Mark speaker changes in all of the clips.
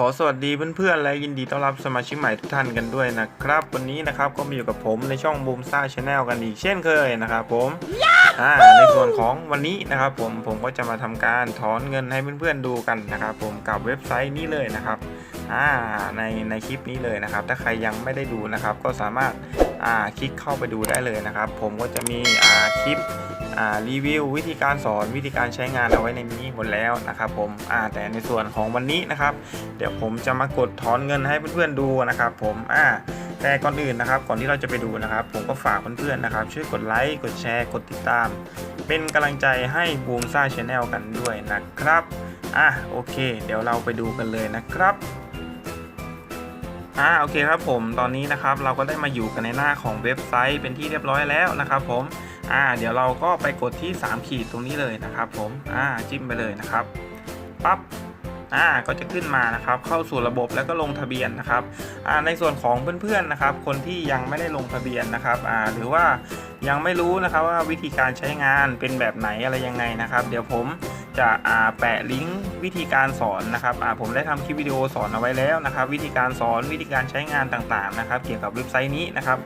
Speaker 1: ขอสวัสดีเพื่อนๆและยินดีต้อนรับสมาชิกใหม่ทุกท่านกันด้วยนะครับ วันนี้นะครับก็มาอยู่กับผมในช่องบูมซ่าชาแนลกันอีกเช่นเคยนะครับผมอ่าในส่วนของวันนี้นะครับผมผมก็จะมาทำการถอนเงินให้เพื่อนๆดูกันนะครับ ผมกับเว็บไซต์นี้เลยนะครับอ่าในในคลิปนี้เลยนะครับ ถ้าใครยังไม่ได้ดูนะครับ ก็สามารถอ่าคลิกเข้าไปดูได้เลยนะครับ ผมก็จะมีอ่าคลิปอ่า รีวิววิธีการสอนวิธีการใช้งานเอาไว้ในนี้หมดแล้วนะครับผมแต่ในส่วนของวันนี้นะครับ เดี๋ยวผมจะมากดถอนเงินให้เพื่อนๆดูนะครับ ผมแต่ก่อนอื่นนะครับก่อนที่เราจะไปดูนะครับ ผมก็ฝากเพื่อนๆนะครับ ช่วยกดไลค์กดแชร์กดติดตาม เป็นกำลังใจให้บูมซ่าชาแนลกันด้วยนะครับอะโอเค เดี๋ยวเราไปดูกันเลยนะครับอ่าโอเคครับผมตอนนี้นะครับเราก็ได้มาอยู่กันในหน้าของเว็บไซต์เป็นที่เรียบร้อยแล้วนะครับ ผม อ่าเดี๋ยวเราก็ไปกดที่ 3 ขีดตรงนี้เลยนะครับผมอ่าจิ้มไปเลยนะครับปั๊บอ่าก็จะขึ้นมานะครับเข้าสู่ระบบแล้วก็ลงทะเบียนนะครับอ่าในส่วนของเพื่อนๆนะครับ คนที่ยังไม่ได้ลงทะเบียนนะครับอ่าหรือว่ายังไม่รู้นะครับว่าวิธีการใช้งานเป็นแบบไหนอะไรยังไงนะครับ เดี๋ยวผม จะแปะลิงก์วิธีการสอนนะครับผมได้ทำคลิปวิดีโอสอนเอาไว้แล้วนะครับ วิธีการสอนวิธีการใช้งานต่างๆนะครับ เกี่ยวกับเว็บไซต์นี้นะครับ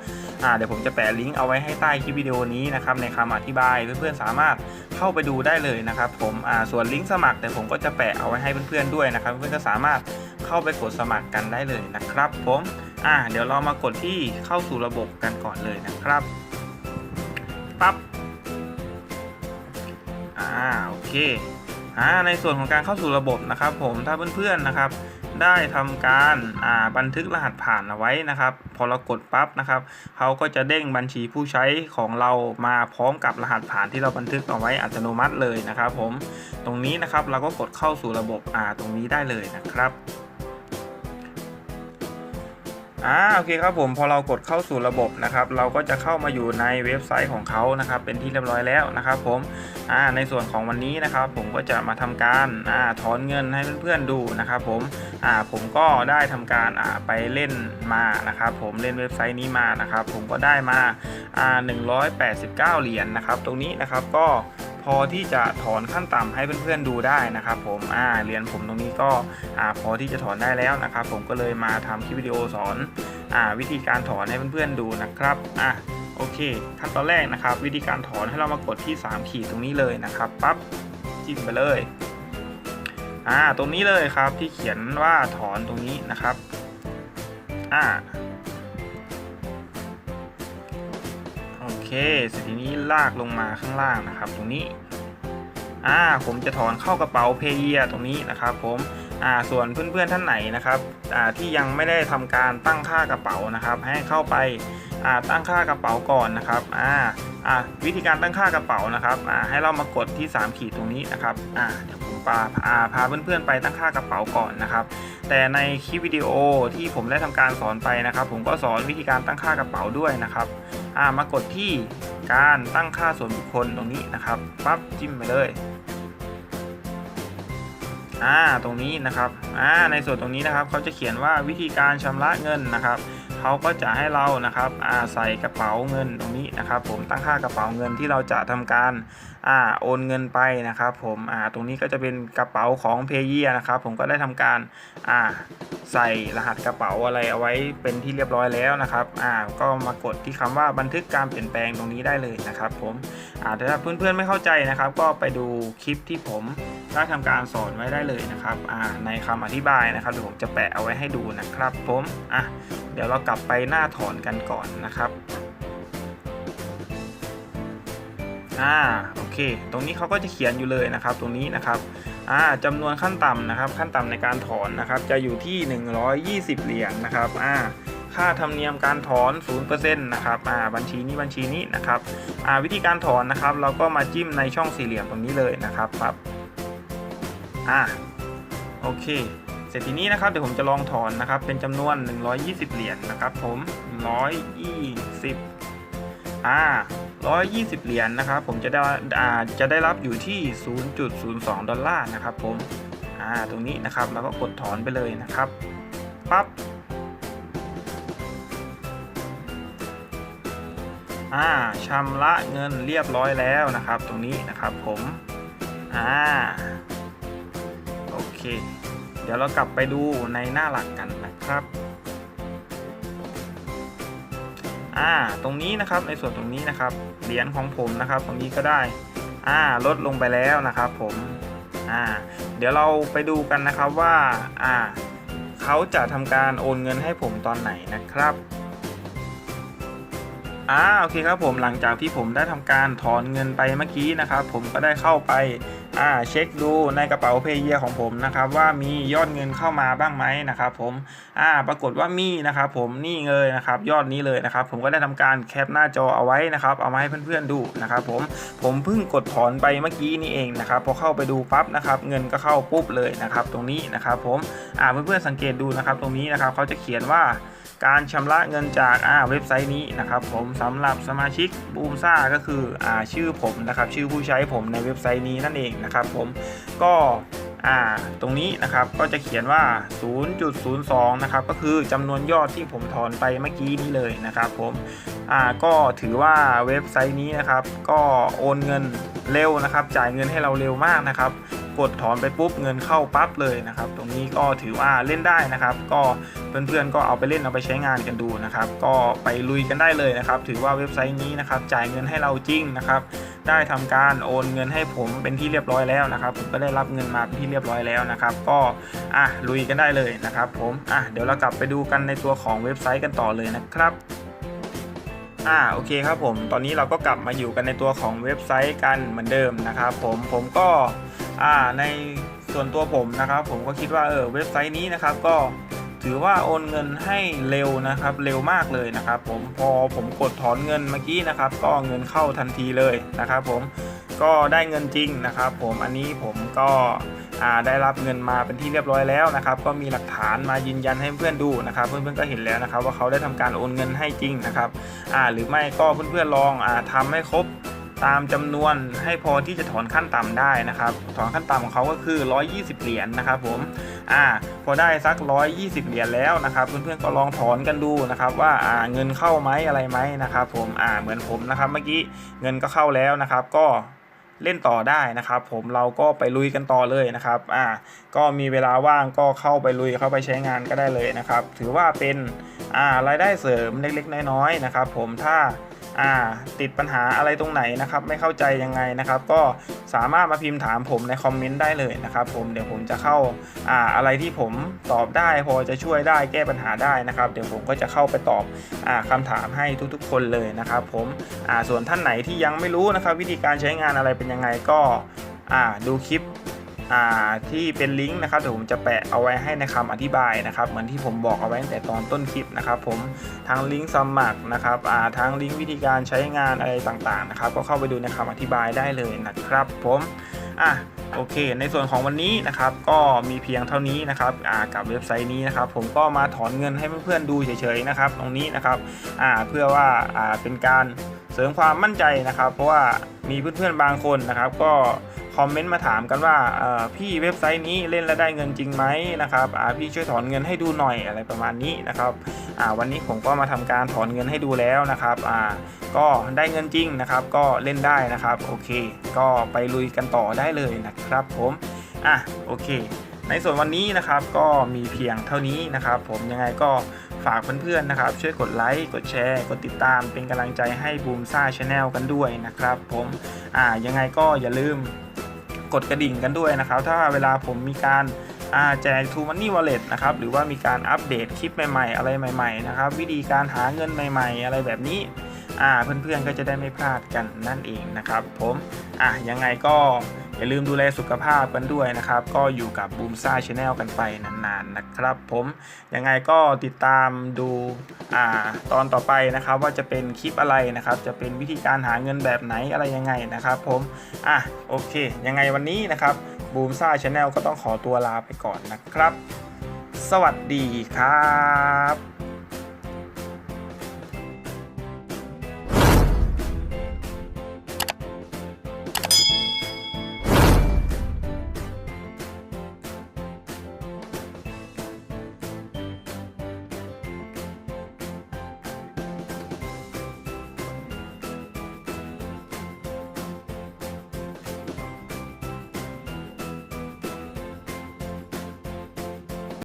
Speaker 1: เดี๋ยวผมจะแปะลิงก์เอาไว้ให้ใต้คลิปวิดีโอนี้นะครับในคำอธิบายเพื่อนๆสามารถเข้าไปดูได้เลยนะครับ ผมส่วนลิงก์สมัครแต่ผมก็จะแปะเอาไว้ให้เพื่อนๆด้วยนะครับ เพื่อนๆก็สามารถเข้าไปกดสมัครกันได้เลยนะครับ ผมอ่าเดี๋ยวเรามากดที่เข้าสู่ระบบกันก่อนเลยนะครับปั๊บอ่าโอเค ในส่วนของการเข้าสู่ระบบนะครับผมถ้าเพื่อนๆนะครับ ได้ทำการบันทึกรหัสผ่านเอาไว้นะครับ พอเรากดปั๊บนะครับเขาก็จะเด้งบัญชีผู้ใช้ของเรามาพร้อมกับรหัสผ่านที่เราบันทึกเอาไว้อัตโนมัติเลยนะครับ ผมตรงนี้นะครับเราก็กดเข้าสู่ระบบตรงนี้ได้เลยนะครับ อ่าโอเคครับผมพอเรากดเข้าสู่ระบบนะครับ เราก็จะเข้ามาอยู่ในเว็บไซต์ของเขานะครับ เป็นที่เรียบร้อยแล้วนะครับ ผมอ่าในส่วนของวันนี้นะครับ ผมก็จะมาทำการอ่าถอนเงินให้เพื่อนๆดูนะครับ ผมอ่าผมก็ได้ทำการอ่าไปเล่นมานะครับ ผมเล่นเว็บไซต์นี้มานะครับ ผมก็ได้มาอ่า189 เหรียญนะครับ ตรงนี้นะครับก็ พอที่จะถอนขั้นต่ำให้เพื่อนๆดูได้นะครับ ผมอ่าเรียญผมตรงนี้ก็อ่าพอที่จะถอนได้แล้วนะครับ ผมก็เลยมาทำคลิปวิดีโอสอนอ่าวิธีการถอนให้เพื่อนๆดูนะครับอะโอเค ขั้นตอนแรกนะครับ วิธีการถอนให้เรามากดที่ 3 ขีดตรงนี้เลยนะครับปั๊บจิ้มไปเลยอ่าตรงนี้เลยครับที่เขียนว่าถอนตรงนี้นะครับอ่า เคเสร็จทีนี้ลากลงมาข้างล่างนะครับ ตรงนี้อ่าผมจะถอนเข้ากระเป๋าเพเยตรงนี้นะครับผมอ่าส่วนเพื่อนๆท่านไหนนะครับอ่าที่ยังไม่ได้ทำการตั้งค่ากระเป๋านะครับ ให้เข้าไปอ่าตั้งค่ากระเป๋าก่อนนะครับอ่าอ่าวิธีการตั้งค่ากระเป๋านะครับอ่าให้เรามากดที่ 3 ขีดตรงนี้นะครับอ่าเดี๋ยวผมพาอ่าพาเพื่อนๆไปตั้งค่ากระเป๋าก่อนนะครับ แต่ในคลิปวิดีโอที่ผมได้ทำการสอนไปนะครับ ผมก็สอนวิธีการตั้งค่ากระเป๋าด้วยนะครับ อ่ามากดที่การตั้งค่าส่วนบุคคลตรงนี้นะครับปั๊บจิ้มไปเลยอ่าตรงนี้นะครับอ่าในส่วนตรงนี้นะครับเขาจะเขียนว่าวิธีการชำระเงินนะครับ เขาก็จะให้เรานะครับอ่าใส่กระเป๋าเงินตรงนี้นะครับ ผมตั้งค่ากระเป๋าเงินที่เราจะทำการอ่าโอนเงินไปนะครับ ผมอ่าตรงนี้ก็จะเป็นกระเป๋าของเพย์เยียนะครับ ผมก็ได้ทำการอ่าใส่รหัสกระเป๋าอะไรเอาไว้เป็นที่เรียบร้อยแล้วนะครับอ่าก็มากดที่คำว่าบันทึกการเปลี่ยนแปลงตรงนี้ได้เลยนะครับ ผมอ่าถ้าเพื่อนๆไม่เข้าใจนะครับ ก็ไปดูคลิปที่ผมได้ทำการสอนไว้ได้เลยนะครับอ่าในคำอธิบายนะครับเดี๋ยวผมจะแปะเอาไว้ให้ดูนะครับ ผมอะเดี๋ยวเรากลับไปหน้าถอนกันก่อนนะครับอ่าโอเค ตรงนี้เขาก็จะเขียนอยู่เลยนะครับ ตรงนี้นะครับอ่าจำนวนขั้นต่ำนะครับ ขั้นต่ำในการถอนนะครับ จะอยู่ที่ 120 เหรียญนะครับอ่าค่าธรรมเนียมการถอน0%นะครับอ่าบัญชีนี้บัญชีนี้นะครับอ่าวิธีการถอนนะครับ เราก็มาจิ้มในช่องสี่เหลี่ยมตรงนี้เลยนะครับปั๊บอ่าโอเค เสร็จทีนี้นะครับเดี๋ยวผมจะลองถอนนะครับ เป็นจำนวน 120 เหรียญนะครับ ผม 120อ่า120 เหรียญนะครับ ผมจะได้อ่าจะได้รับอยู่ที่ 0.02 ดอลลาร์นะครับ ผมอ่าตรงนี้นะครับแล้วก็กดถอนไปเลยนะครับปั๊บอ่าชำระเงินเรียบร้อยแล้วนะครับ ตรงนี้นะครับผมอ่าโอเค เดี๋ยวเรากลับไปดูในหน้าหลักกันนะครับอ่าตรงนี้นะครับในส่วนตรงนี้นะครับเหรียญของผมนะครับ ตรงนี้ก็ได้อ่าลดลงไปแล้วนะครับผมอ่าเดี๋ยวเราไปดูกันนะครับว่าอ่าเขาจะทำการโอนเงินให้ผมตอนไหนนะครับอ่าโอเคครับผมหลังจากที่ผมได้ทำการถอนเงินไปเมื่อกี้นะครับ ผมก็ได้เข้าไป อ่าเช็คดูในกระเป๋าเพย์เยของผมนะครับว่ามียอดเงินเข้ามาบ้างไหมนะครับผมอ่าปรากฏว่ามีนะครับผมนี่เลยนะครับยอดนี้เลยนะครับผมก็ได้ทำการแคปหน้าจอเอาไว้นะครับเอามาให้เพื่อนๆดูนะครับผมผมเพิ่งกดถอนไปเมื่อกี้นี่เองนะครับพอเข้าไปดูปั๊บนะครับเงินก็เข้าปุ๊บเลยนะครับตรงนี้นะครับผมอ่าเพื่อนๆสังเกตดูนะครับตรงนี้นะครับเขาจะเขียนว่า การชำระเงินจากอ่าเว็บไซต์นี้นะครับผมสำหรับสมาชิกบูมซ่าก็คืออ่าชื่อผมนะครับชื่อผู้ใช้ผมในเว็บไซต์นี้นั่นเองนะครับผมก็อ่าตรงนี้นะครับก็จะเขียนว่า 0.02 นะครับก็คือจำนวนยอดที่ผมถอนไปเมื่อกี้นี้เลยนะครับผมอ่าก็ถือว่าเว็บไซต์นี้นะครับ ก็โอนเงินเร็วนะครับ จ่ายเงินให้เราเร็วมากนะครับ กดถอนไปปุ๊บเงินเข้าปั๊บเลยนะครับ ตรงนี้ก็ถือว่าเล่นได้นะครับ ก็เพื่อนๆก็เอาไปเล่นเอาไปใช้งานกันดูนะครับ ก็ไปลุยกันได้เลยนะครับ ถือว่าเว็บไซต์นี้นะครับจ่ายเงินให้เราจริงนะครับ ได้ทำการโอนเงินให้ผมเป็นที่เรียบร้อยแล้วนะครับ ผมก็ได้รับเงินมาเป็นที่เรียบร้อยแล้วนะครับ ก็อะลุยกันได้เลยนะครับ ผมอะเดี๋ยวเรากลับไปดูกันในตัวของเว็บไซต์กันต่อเลยนะครับอ่าโอเคครับผม ตอนนี้เราก็กลับมาอยู่กันในตัวของเว็บไซต์กันเหมือนเดิมนะครับผมผมก็ อ่าในส่วนตัวผมนะครับ ผมก็คิดว่าเออเว็บไซต์นี้นะครับ ก็ถือว่าโอนเงินให้เร็วนะครับ เร็วมากเลยนะครับ ผมพอผมกดถอนเงินเมื่อกี้นะครับ ก็เงินเข้าทันทีเลยนะครับ ผมก็ได้เงินจริงนะครับ ผมอันนี้ผมก็ได้รับเงินมาเป็นที่เรียบร้อยแล้วนะครับ ก็มีหลักฐานมายืนยันให้เพื่อนดูนะครับ เพื่อนๆก็เห็นแล้วนะครับ ว่าเขาได้ทำการโอนเงินให้จริงนะครับหรือไม่ก็เพื่อนๆลองอ่าทำให้ครบ ตามจำนวนให้พอที่จะถอนขั้นต่ำได้นะครับ ถอนขั้นต่ำของเขาก็คือ 120 เหรียญนะครับผมอ่าพอได้สัก 120 เหรียญแล้วนะครับ เพื่อนๆก็ลองถอนกันดูนะครับว่าอ่าเงินเข้าไหมอะไรไหมนะครับ ผมอ่าเหมือนผมนะครับเมื่อกี้เงินก็เข้าแล้วนะครับ ก็เล่นต่อได้นะครับ ผมเราก็ไปลุยกันต่อเลยนะครับอ่าก็มีเวลาว่างก็เข้าไปลุยเข้าไปใช้งานก็ได้เลยนะครับ ถือว่าเป็นอ่ารายได้เสริมเล็กๆ น้อยๆนะครับ ผมถ้า อ่าติดปัญหาอะไรตรงไหนนะครับ ไม่เข้าใจยังไงนะครับ ก็สามารถมาพิมพ์ถามผมในคอมเมนต์ได้เลยนะครับ ผมเดี๋ยวผมจะเข้าอ่าอะไรที่ผมตอบได้ พอจะช่วยได้แก้ปัญหาได้นะครับ เดี๋ยวผมก็จะเข้าไปตอบอ่าคำถามให้ทุกๆ คนเลยนะครับ ผมอ่าส่วนท่านไหนที่ยังไม่รู้นะครับ วิธีการใช้งานอะไรเป็นยังไงก็อ่าดูคลิป ที่เป็นลิงก์นะครับเดี๋ยวผมจะแปะเอาไว้ให้ในคำอธิบายนะครับเหมือนที่ผมบอกเอาไว้ตั้งแต่ตอนต้นคลิปนะครับผมทั้งลิงก์สมัครนะครับอ่าทั้งลิงก์วิธีการใช้งานอะไรต่างๆนะครับก็เข้าไปดูในคำอธิบายได้เลยนะครับ ผมอะโอเค ในส่วนของวันนี้นะครับก็มีเพียงเท่านี้นะครับกับเว็บไซต์นี้นะครับ ผมก็มาถอนเงินให้เพื่อนๆดูเฉยๆนะครับ ตรงนี้นะครับเพื่อว่าเป็นการเสริมความมั่นใจนะครับ เพราะว่ามีเพื่อนๆบางคนนะครับ ก็ คอมเมนต์มาถามกันว่าพี่เว็บไซต์นี้เล่นแล้วได้เงินจริงไหมนะครับพี่ช่วยถอนเงินให้ดูหน่อยอะไรประมาณนี้นะครับวันนี้ผมก็มาทำการถอนเงินให้ดูแล้วนะครับก็ได้เงินจริงนะครับก็เล่นได้นะครับโอเค ก็ไปลุยกันต่อได้เลยนะครับผมอะโอเค ในส่วนวันนี้นะครับก็มีเพียงเท่านี้นะครับ ผมยังไงก็ฝากเพื่อนๆนะครับ ช่วยกดไลค์ กดแชร์ กดติดตามเป็นกำลังใจให้บูมซ่าชาแนลกันด้วยนะครับ ผมอ่ายังไงก็อย่าลืม กดกระดิ่งกันด้วยนะครับ ถ้าเวลาผมมีการแจก True Money Wallet นะครับหรือว่ามีการอัปเดตคลิปใหม่ๆ อะไรใหม่ๆนะครับวิธีการหาเงินใหม่ ๆ อะไรแบบนี้เพื่อนๆก็จะได้ไม่พลาดกันนั่นเองนะครับ ผมอะยังไงก็ อย่าลืมดูแลสุขภาพกันด้วยนะครับ ก็อยู่กับบูมซ่าชาแนลกันไปนานๆนะครับ ผมยังไงก็ติดตามดูอ่าตอนต่อไปนะครับ ว่าจะเป็นคลิปอะไรนะครับ จะเป็นวิธีการหาเงินแบบไหนอะไรยังไงนะครับ ผมอะโอเค ยังไงวันนี้นะครับบูมซ่าชาแนลก็ต้องขอตัวลาไปก่อนนะครับ สวัสดีครับ